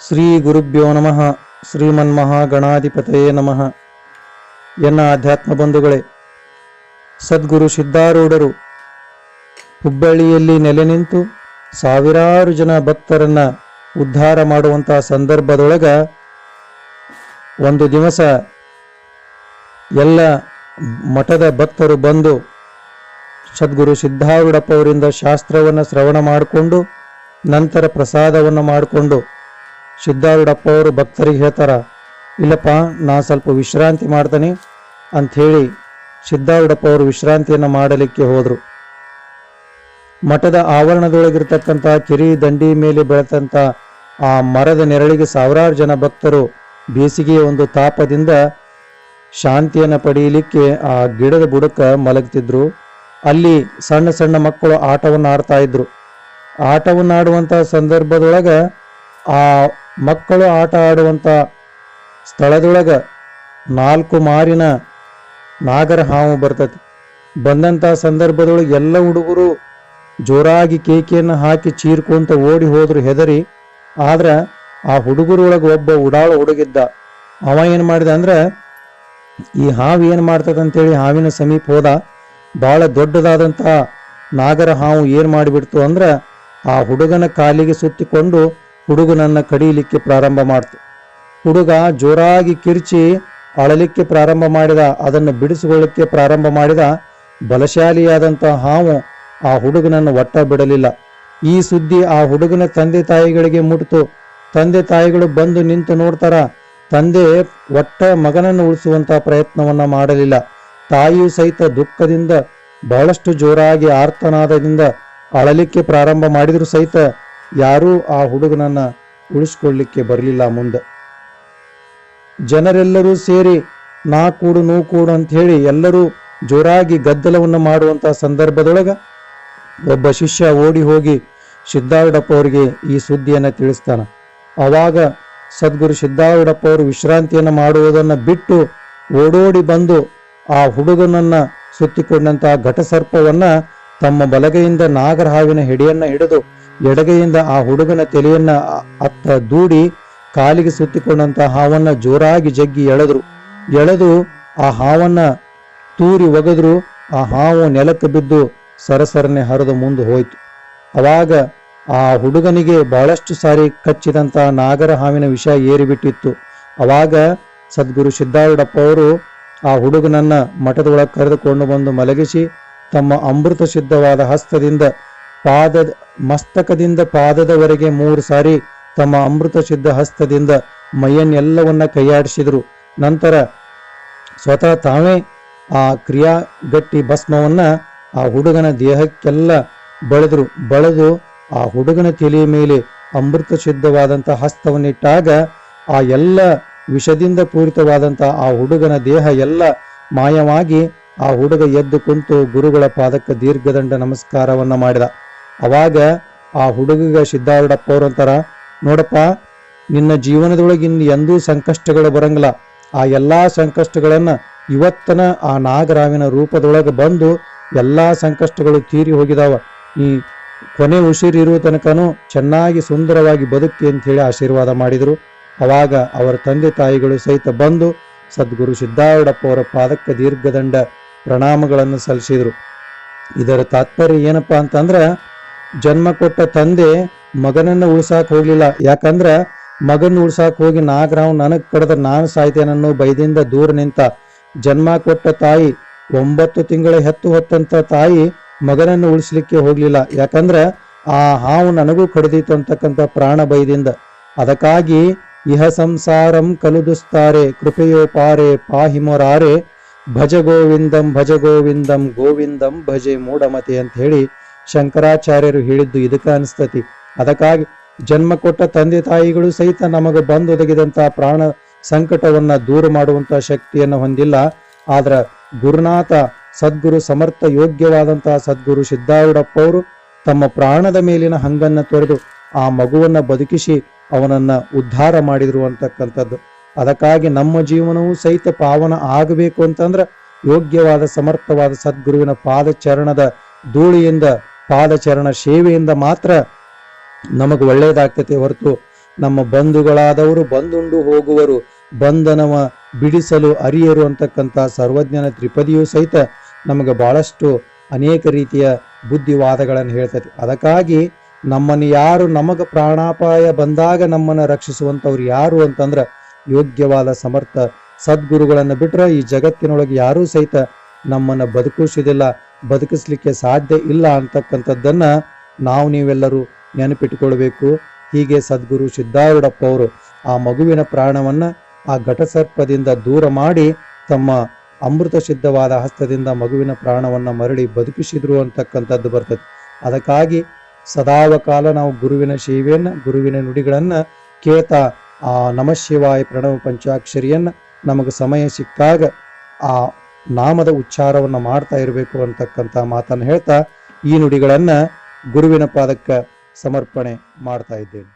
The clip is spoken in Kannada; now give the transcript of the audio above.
ಶ್ರೀ ಗುರುಭ್ಯೋ ನಮಃ. ಶ್ರೀಮನ್ಮಹಾಗಣಾಧಿಪತಯೇ ನಮಃ. ಎನ್ನ ಆಧ್ಯಾತ್ಮ ಬಂಧುಗಳೇ ಸದ್ಗುರು ಸಿದ್ಧಾರೂಢರು ಹುಬ್ಬಳ್ಳಿಯಲ್ಲಿ ನೆಲೆ ನಿಂತು ಸಾವಿರಾರು ಜನ ಭಕ್ತರನ್ನ ಉದ್ಧಾರ ಮಾಡುವಂತಹ ಸಂದರ್ಭದೊಳಗ ಒಂದು ದಿವಸ ಎಲ್ಲ ಮಠದ ಭಕ್ತರು ಬಂದು ಸದ್ಗುರು ಸಿದ್ಧಾರೂಢಪ್ಪ ಅವರಿಂದ ಶಾಸ್ತ್ರವನ್ನು ಶ್ರವಣ ಮಾಡಿಕೊಂಡು, ನಂತರ ಪ್ರಸಾದವನ್ನು ಮಾಡಿಕೊಂಡು ಸಿದ್ಧಾರೂಢಪ್ಪ ಅವರು ಭಕ್ತರಿಗೆ ಹೇಳ್ತಾರ, ಇಲ್ಲಪ್ಪ, ನಾ ಸ್ವಲ್ಪ ವಿಶ್ರಾಂತಿ ಮಾಡ್ತಾನೆ ಅಂಥೇಳಿ ಸಿದ್ಧಾರೂಢಪ್ಪ ಅವರು ವಿಶ್ರಾಂತಿಯನ್ನು ಮಾಡಲಿಕ್ಕೆ ಹೋದರು. ಮಠದ ಆವರಣದೊಳಗಿರ್ತಕ್ಕಂಥ ಕಿರಿ ದಂಡಿ ಮೇಲೆ ಬೆಳೆತಂಥ ಆ ಮರದ ನೆರಳಿಗೆ ಸಾವಿರಾರು ಜನ ಭಕ್ತರು ಬೇಸಿಗೆಯ ಒಂದು ತಾಪದಿಂದ ಶಾಂತಿಯನ್ನು ಪಡೆಯಲಿಕ್ಕೆ ಆ ಗಿಡದ ಬುಡಕ ಮಲಗ್ತಿದ್ರು. ಅಲ್ಲಿ ಸಣ್ಣ ಸಣ್ಣ ಮಕ್ಕಳು ಆಟವನ್ನು ಆಡ್ತಾ ಇದ್ರು. ಆಟವನ್ನು ಆಡುವಂಥ ಸಂದರ್ಭದೊಳಗೆ ಆ ಮಕ್ಕಳು ಆಟ ಆಡುವಂಥ ಸ್ಥಳದೊಳಗೆ ನಾಲ್ಕು ಮಾರಿನ ನಾಗರ ಹಾವು ಬರ್ತೈತಿ. ಬಂದಂಥ ಸಂದರ್ಭದೊಳಗೆ ಎಲ್ಲ ಹುಡುಗರು ಜೋರಾಗಿ ಕೇಕೆಯನ್ನು ಹಾಕಿ ಚೀರ್ಕೊಂತ ಓಡಿ ಹೋದ್ರು ಹೆದರಿ, ಆದ್ರೆ ಆ ಹುಡುಗರೊಳಗೆ ಒಬ್ಬ ಉಡಾಳ ಹುಡುಗಿದ್ದ. ಅವ ಏನು ಮಾಡಿದ ಅಂದ್ರೆ, ಈ ಹಾವು ಏನು ಮಾಡ್ತದ ಅಂತೇಳಿ ಹಾವಿನ ಸಮೀಪ ಹೋದ. ಬಹಳ ದೊಡ್ಡದಾದಂಥ ನಾಗರ ಹಾವು ಏನು ಮಾಡಿಬಿಡ್ತು ಅಂದ್ರೆ, ಆ ಹುಡುಗನ ಕಾಲಿಗೆ ಸುತ್ತಿಕೊಂಡು ಹುಡುಗನನ್ನ ಕಡಿಯಲಿಕ್ಕೆ ಪ್ರಾರಂಭ ಮಾಡ್ತು. ಹುಡುಗ ಜೋರಾಗಿ ಕಿರ್ಚಿ ಅಳಲಿಕ್ಕೆ ಪ್ರಾರಂಭ ಮಾಡಿದ, ಅದನ್ನು ಬಿಡಿಸಿಕೊಳ್ಳಕ್ಕೆ ಪ್ರಾರಂಭ ಮಾಡಿದ ಬಲಶಾಲಿಯಾದಂಥ ಹಾವು ಆ ಹುಡುಗನನ್ನು ಒಟ್ಟ ಬಿಡಲಿಲ್ಲ. ಈ ಸುದ್ದಿ ಆ ಹುಡುಗನ ತಂದೆ ತಾಯಿಗಳಿಗೆ ಮುಟ್ತು. ತಂದೆ ತಾಯಿಗಳು ಬಂದು ನಿಂತು ನೋಡ್ತಾರ, ತಂದೆ ಒಟ್ಟ ಮಗನನ್ನು ಉಳಿಸುವಂತ ಪ್ರಯತ್ನವನ್ನ ಮಾಡಲಿಲ್ಲ. ತಾಯಿಯು ಸಹಿತ ದುಃಖದಿಂದ, ಬಹಳಷ್ಟು ಜೋರಾಗಿ ಆರ್ತನಾದದಿಂದ ಅಳಲಿಕ್ಕೆ ಪ್ರಾರಂಭ ಮಾಡಿದ್ರು ಸಹಿತ ಯಾರೂ ಆ ಹುಡುಗನನ್ನು ಉಳಿಸ್ಕೊಳ್ಳಿಕ್ಕೆ ಬರಲಿಲ್ಲ ಮುಂದೆ. ಜನರೆಲ್ಲರೂ ಸೇರಿ ನಾ ಕೂಡು ನೂ ಕೂಡು ಅಂತ ಹೇಳಿ ಎಲ್ಲರೂ ಜೋರಾಗಿ ಗದ್ದಲವನ್ನು ಮಾಡುವಂತ ಸಂದರ್ಭದೊಳಗ ಒಬ್ಬ ಶಿಷ್ಯ ಓಡಿ ಹೋಗಿ ಸಿದ್ಧಾರೂಢಪ್ಪ ಅವರಿಗೆ ಈ ಸುದ್ದಿಯನ್ನು ತಿಳಿಸ್ತಾನೆ. ಅವಾಗ ಸದ್ಗುರು ಸಿದ್ಧಾರೂಢಪ್ಪ ಅವರು ವಿಶ್ರಾಂತಿಯನ್ನು ಮಾಡುವುದನ್ನ ಬಿಟ್ಟು ಓಡೋಡಿ ಬಂದು ಆ ಹುಡುಗನನ್ನ ಸುತ್ತಿಕೊಂಡಂತಹ ಘಟಸರ್ಪವನ್ನ ತಮ್ಮ ಬಲಗೈಯಿಂದ ನಾಗರಹಾವಿನ ಹೆಡೆಯನ್ನ ಹಿಡಿದು ಎಡಗೈಯಿಂದ ಆ ಹುಡುಗನ ತಲೆಯನ್ನ ಅತ್ತ ದೂಡಿ ಕಾಲಿಗೆ ಸುತ್ತಿಕೊಂಡಂತ ಹಾವನ್ನ ಜೋರಾಗಿ ಜಗ್ಗಿ ಎಳೆದ್ರು. ಎಳೆದು ಆ ಹಾವನ್ನ ತೂರಿ ಒಗೆದ್ರು. ಆ ಹಾವು ನೆಲಕ್ಕೆ ಬಿದ್ದು ಸರಸರನೆ ಹರಿದು ಮುಂದೆ ಹೋಯ್ತು. ಅವಾಗ ಆ ಹುಡುಗನಿಗೆ ಬಹಳಷ್ಟು ಸಾರಿ ಕಚ್ಚಿದಂತ ನಾಗರ ಹಾವಿನ ವಿಷ ಏರಿಬಿಟ್ಟಿತ್ತು. ಅವಾಗ ಸದ್ಗುರು ಸಿದ್ದಾರೂಢಪ್ಪ ಅವರು ಆ ಹುಡುಗನನ್ನ ಮಠದೊಳಗೆ ಕರೆದುಕೊಂಡು ಬಂದು ಮಲಗಿಸಿ ತಮ್ಮ ಅಮೃತ ಸಿದ್ಧವಾದ ಹಸ್ತದಿಂದ ಪಾದದ ಮಸ್ತಕದಿಂದ ಪಾದದವರೆಗೆ ಮೂರು ಸಾರಿ ತಮ್ಮ ಅಮೃತ ಸಿದ್ಧ ಹಸ್ತದಿಂದ ಮೈಯನ್ನೆಲ್ಲವನ್ನ ಕೈಯಾಡಿಸಿದರು. ನಂತರ ಸ್ವತಃ ತಾವೇ ಆ ಕ್ರಿಯಾಗಟ್ಟಿ ಭಸ್ಮವನ್ನ ಆ ಹುಡುಗನ ದೇಹಕ್ಕೆಲ್ಲ ಬಳದ್ರು. ಬಳದು ಆ ಹುಡುಗನ ತಲೆಯ ಮೇಲೆ ಅಮೃತ ಸಿದ್ಧವಾದಂಥ ಹಸ್ತವನ್ನಿಟ್ಟಾಗ ಆ ಎಲ್ಲ ವಿಷದಿಂದ ಪೂರಿತವಾದಂಥ ಆ ಹುಡುಗನ ದೇಹ ಎಲ್ಲ ಮಾಯವಾಗಿ ಆ ಹುಡುಗ ಎದ್ದು ಕುಂತು ಗುರುಗಳ ಪಾದಕ್ಕೆ ದೀರ್ಘದಂಡ ನಮಸ್ಕಾರವನ್ನ ಮಾಡಿದ. ಅವಾಗ ಆ ಹುಡುಗಗ ಸಿದ್ಧಾರೂಢಪ್ಪ ಅವ್ರು ಅಂತಾರ, ನೋಡಪ್ಪ, ನಿನ್ನ ಜೀವನದೊಳಗೆ ಇನ್ನು ಎಂದೂ ಸಂಕಷ್ಟಗಳು ಬರಂಗಿಲ್ಲ. ಆ ಎಲ್ಲಾ ಸಂಕಷ್ಟಗಳನ್ನ ಇವತ್ತನ ಆ ನಾಗರಾವಿನ ರೂಪದೊಳಗೆ ಬಂದು ಎಲ್ಲಾ ಸಂಕಷ್ಟಗಳು ತೀರಿ ಹೋಗಿದಾವ. ಈ ಕೊನೆ ಉಸಿರಿರುವ ತನಕನೂ ಚೆನ್ನಾಗಿ ಸುಂದರವಾಗಿ ಬದುಕಿ ಅಂತ ಹೇಳಿ ಆಶೀರ್ವಾದ ಮಾಡಿದರು. ಅವಾಗ ಅವರ ತಂದೆ ತಾಯಿಗಳು ಸಹಿತ ಬಂದು ಸದ್ಗುರು ಸಿದ್ಧಾರೂಢಪ್ಪ ಅವರ ಪಾದಕ್ಕೆ ದೀರ್ಘದಂಡ ಪ್ರಣಾಮಗಳನ್ನು ಸಲ್ಲಿಸಿದರು. ಇದರ ತಾತ್ಪರ್ಯ ಏನಪ್ಪಾ ಅಂತಂದ್ರ ಜನ್ಮ ಕೊಟ್ಟ ತಂದೆ ಮಗನನ್ನ ಉಳ್ಸಾಕ್ ಹೋಗ್ಲಿಲ್ಲ. ಯಾಕಂದ್ರ ಮಗನ್ ಉಳ್ಸಾಕ್ ಹೋಗಿ ನಾಗರಾವ್ ನನಗ್ ಕಡದ ನಾನು ಸಾಯ್ತೇನನ್ನೋ ಬೈದಿಂದ ದೂರ ನಿಂತ. ಜನ್ಮ ಕೊಟ್ಟ ತಾಯಿ ಒಂಬತ್ತು ತಿಂಗಳ ಹೆತ್ತು ಹೊತ್ತಂತ ತಾಯಿ ಮಗನನ್ನು ಉಳಿಸ್ಲಿಕ್ಕೆ ಹೋಗ್ಲಿಲ್ಲ. ಯಾಕಂದ್ರ ಆ ಹಾವು ನನಗೂ ಕಡಿದಿತ್ತು ಅಂತಕ್ಕಂಥ ಪ್ರಾಣ ಬೈದಿಂದ ಅದಕ್ಕಾಗಿ ಇಹ ಸಂಸಾರಂ ಕಲುದುಸ್ತಾರೆ, ಕೃಪೆಯೋ ಪಾರೆ ಪಾಹಿ ಮೊರಾರೆ ಭಜ ಗೋವಿಂದಂ ಭಜ ಗೋವಿಂದಂ ಗೋವಿಂದಂ ಭಜೆ ಮೂಢಮತೆ ಅಂತ ಹೇಳಿ ಶಂಕರಾಚಾರ್ಯರು ಹೇಳಿದ್ದು ಇದಕ್ಕೆ ಅನಿಸ್ತತಿ. ಅದಕ್ಕಾಗಿ ಜನ್ಮ ಕೊಟ್ಟ ತಂದೆ ತಾಯಿಗಳು ಸಹಿತ ನಮಗೆ ಬಂದು ಒದಗಿದಂತಹ ಪ್ರಾಣ ಸಂಕಟವನ್ನ ದೂರ ಮಾಡುವಂತ ಶಕ್ತಿಯನ್ನು ಹೊಂದಿಲ್ಲ. ಆದ್ರ ಗುರುನಾಥ ಸದ್ಗುರು ಸಮರ್ಥ ಯೋಗ್ಯವಾದಂತಹ ಸದ್ಗುರು ಸಿದ್ಧಾರೂಢಪ್ಪ ಅವರು ತಮ್ಮ ಪ್ರಾಣದ ಮೇಲಿನ ಹಂಗನ್ನ ತೊರೆದು ಆ ಮಗುವನ್ನ ಬದುಕಿಸಿ ಅವನನ್ನ ಉದ್ಧಾರ ಮಾಡಿದ್ರು ಅಂತಕ್ಕಂಥದ್ದು. ಅದಕ್ಕಾಗಿ ನಮ್ಮ ಜೀವನವೂ ಸಹಿತ ಪಾವನ ಆಗಬೇಕು ಅಂತಂದ್ರ ಯೋಗ್ಯವಾದ ಸಮರ್ಥವಾದ ಸದ್ಗುರುವಿನ ಪಾದಚರಣದ ಧೂಳಿಯಿಂದ ಪಾದಚರಣ ಸೇವೆಯಿಂದ ಮಾತ್ರ ನಮಗೆ ಒಳ್ಳೆಯದಾಗ್ತೈತೆ ಹೊರತು ನಮ್ಮ ಬಂಧುಗಳಾದವರು ಬಂದುಂಡು ಹೋಗುವರು, ಬಂಧನವ ಬಿಡಿಸಲು ಅರಿಯರು ಅಂತಕ್ಕಂಥ ಸರ್ವಜ್ಞನ ತ್ರಿಪದಿಯೂ ಸಹಿತ ನಮಗೆ ಬಹಳಷ್ಟು ಅನೇಕ ರೀತಿಯ ಬುದ್ಧಿವಾದಗಳನ್ನು ಹೇಳ್ತದೆ ಅದಕ್ಕಾಗಿ ನಮ್ಮನ್ನು ಯಾರು ನಮಗೆ ಪ್ರಾಣಾಪಾಯ ಬಂದಾಗ ನಮ್ಮನ್ನು ರಕ್ಷಿಸುವಂಥವ್ರು ಯಾರು ಅಂತಂದ್ರೆ ಯೋಗ್ಯವಾದ ಸಮರ್ಥ ಸದ್ಗುರುಗಳನ್ನು ಬಿಟ್ರೆ ಈ ಜಗತ್ತಿನೊಳಗೆ ಯಾರೂ ಸಹಿತ ನಮ್ಮನ್ನು ಬದುಕಿಸುವುದಿಲ್ಲ ಬದುಕಿಸ್ಲಿಕ್ಕೆ ಸಾಧ್ಯ ಇಲ್ಲ ಅಂತಕ್ಕಂಥದ್ದನ್ನ ನಾವು ನೀವೆಲ್ಲರೂ ನೆನಪಿಟ್ಟುಕೊಳ್ಬೇಕು ಹೀಗೆ ಸದ್ಗುರು ಸಿದ್ದಾರೂಢಪ್ಪ ಅವರು ಆ ಮಗುವಿನ ಪ್ರಾಣವನ್ನ ಆ ಘಟಸರ್ಪದಿಂದ ದೂರ ಮಾಡಿ ತಮ್ಮ ಅಮೃತ ಸಿದ್ಧವಾದ ಹಸ್ತದಿಂದ ಮಗುವಿನ ಪ್ರಾಣವನ್ನ ಮರಳಿ ಬದುಕಿಸಿದ್ರು ಅಂತಕ್ಕಂಥದ್ದು ಬರ್ತದೆ. ಅದಕ್ಕಾಗಿ ಸದಾವ ಕಾಲ ನಾವು ಗುರುವಿನ ಸೇವೆಯನ್ನ, ಗುರುವಿನ ನುಡಿಗಳನ್ನ ಕೇಳ್ತಾ ಆ ನಮಃ ಶಿವಾಯ ಪ್ರಣವ ಪಂಚಾಕ್ಷರಿಯನ್ನ ನಮಗೆ ಸಮಯ ಸಿಕ್ಕಾಗ ಆ ನಾಮದ ಉಚ್ಚಾರವನ್ನು ಮಾಡ್ತಾ ಇರಬೇಕು ಅಂತಕ್ಕಂಥ ಮಾತನ್ನು ಹೇಳ್ತಾ ಈ ನುಡಿಗಳನ್ನು ಗುರುವಿನ ಪಾದಕ್ಕೆ ಸಮರ್ಪಣೆ ಮಾಡ್ತಾ ಇದ್ದೇನೆ.